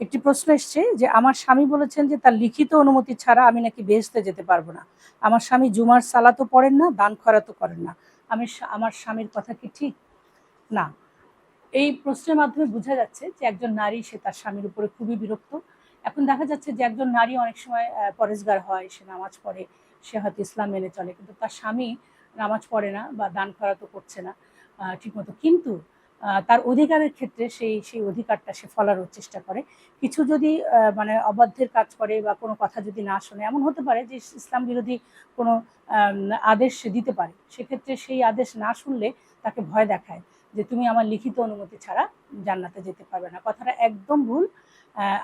একটি প্রশ্ন এসছে যে আমার স্বামী বলেছেন যে তার লিখিত অনুমতি ছাড়া আমি নাকি বেহেস্তে যেতে পারব না। আমার স্বামী জুমার সালাতও পড়েন না দান খরাতও করেন না। আমি আমার স্বামীর কথা কি ঠিক? না। এই প্রশ্নের মাধ্যমে বোঝা যাচ্ছে যে একজন নারী সে তার স্বামীর উপরে খুবই বিরক্ত। এখন দেখা যাচ্ছে যে একজন নারী অনেক সময় পরেশগার হয় সে নামাজ পড়ে সে হয়তো ইসলাম মেনে চলে কিন্তু তার স্বামী নামাজ পড়ে না বা দান খরাতও করছে না আহ, ঠিকমতো। কিন্তু তার অধিকারের ক্ষেত্রে সেই সেই অধিকারটা সে ফলানোর চেষ্টা করে। কিছু যদি মানে অবাধ্যের কাজ করে বা কোনো কথা যদি না শোনে, এমন হতে পারে যে ইসলাম বিরোধী কোনো আদেশ দিতে পারে। সেক্ষেত্রে সেই আদেশ না শুনলে তাকে ভয় দেখায় যে তুমি আমার লিখিত অনুমতি ছাড়া জান্নাতে যেতে পারবে না। কথাটা একদম ভুল।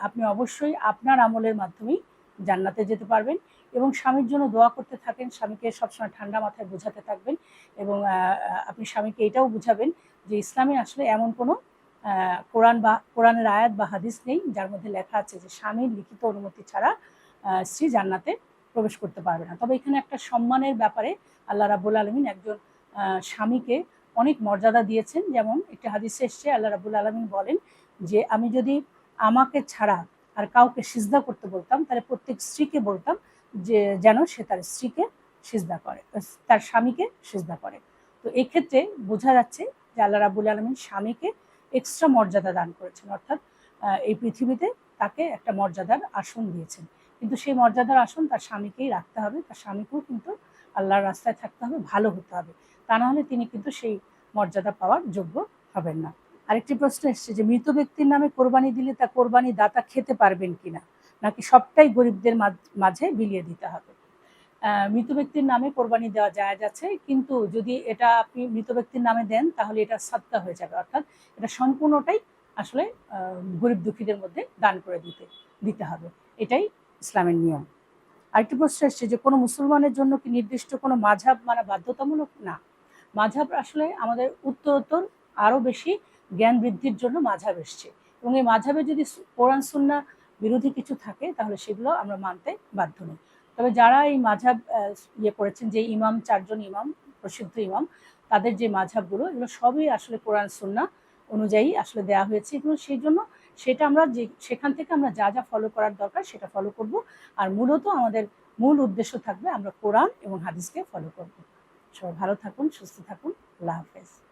আপনি অবশ্যই আপনার আমলের মাধ্যমেই জান্নাতে যেতে পারবেন এবং স্বামীর জন্য দোয়া করতে থাকেন। স্বামীকে সবসময় ঠান্ডা মাথায় বোঝাতে থাকবেন এবং আপনি স্বামীকে এটাও বুঝাবেন যে ইসলামে আসলে এমন কোনো কোরআন বা, কোরআনের আয়াত বা হাদিস নেই, যার মধ্যে লেখা আছে যে স্বামীর লিখিত অনুমতি ছাড়া স্ত্রী জান্নাতে প্রবেশ করতে পারবে না। তবে এখানে একটা সম্মানের ব্যাপারে আল্লাহ রাবুল আলমিন একজন স্বামীকে অনেক মর্যাদা দিয়েছেন। যেমন একটি হাদিসে এসছে, আল্লাহ রাবুল আলমিন বলেন যে, আমি যদি আমাকে ছাড়া আর কাউকে সিজদা করতে বলতাম, তাহলে প্রত্যেক স্ত্রীকে বলতাম যে, যেন সে তার স্ত্রীকে সিজদা করে, তার স্বামীকে সিজদা করে। তো এক্ষেত্রে বোঝা যাচ্ছে যে আল্লাহ রাবুল আলমিন স্বামীকে এক্সট্রা মর্যাদা দান করেছেন। অর্থাৎ এই পৃথিবীতে তাকে একটা মর্যাদার আসন দিয়েছেন। কিন্তু সেই মর্যাদার আসন তার স্বামীকেই রাখতে হবে। তার স্বামীকেও কিন্তু আল্লাহর রাস্তায় থাকতে হবে, ভালো হতে হবে। তা না হলে তিনি কিন্তু সেই মর্যাদা পাওয়ার যোগ্য হবেন না। আরেকটি প্রশ্ন এসছে যে, মৃত ব্যক্তির নামে কোরবানি দিলে তা কোরবানি দাতা খেতে পারবেন কিনা? নাকি সবটাই গরিবদের মাঝ- বিলিয়ে দিতে হবে? মৃত ব্যক্তির নামে কোরবানি দেওয়া যায় যাচ্ছে, কিন্তু যদি এটা আপনি মৃত ব্যক্তির নামে দেন, তাহলে এটা সাতটা হয়ে যাবে, অর্থাৎ এটা সম্পূর্ণটাই আসলে গরিব দুঃখীদের মধ্যে দান করে দিতে দিতে হবে। এটাই ইসলামের নিয়ম। আরেকটি প্রশ্ন এসছে যে, কোনো মুসলমানের জন্য কি নির্দিষ্ট কোনো মাঝাব মানে বাধ্যতামূলক? না। মাঝাব আসলে আমাদের উত্তরোত্তর আরও বেশি জ্ঞান বৃদ্ধির জন্য মাঝাব এসছে। এবং এই মাঝাবে যদি কোরআন, সুন্না বিরোধী কিছু থাকে, তাহলে সেগুলো আমরা মানতে বাধ্য নই। তবে যারা এই মাঝাব ইয়ে করেছেন যে ইমাম, চারজন ইমাম, প্রসিদ্ধ ইমাম, তাদের যে মাঝাবগুলো, এগুলো সবই আসলে কোরআন সুন্না অনুযায়ী আসলে দেওয়া হয়েছে এবং সেই জন্য সেটা আমরা যে, সেখান থেকে আমরা যা যা ফলো করার দরকার সেটা ফলো করব। আর মূলত আমাদের মূল উদ্দেশ্য থাকবে আমরা কোরআন এবং হাদিসকে ফলো করব। সবাই ভালো থাকুন, সুস্থ থাকুন, আল্লাহ হাফেজ।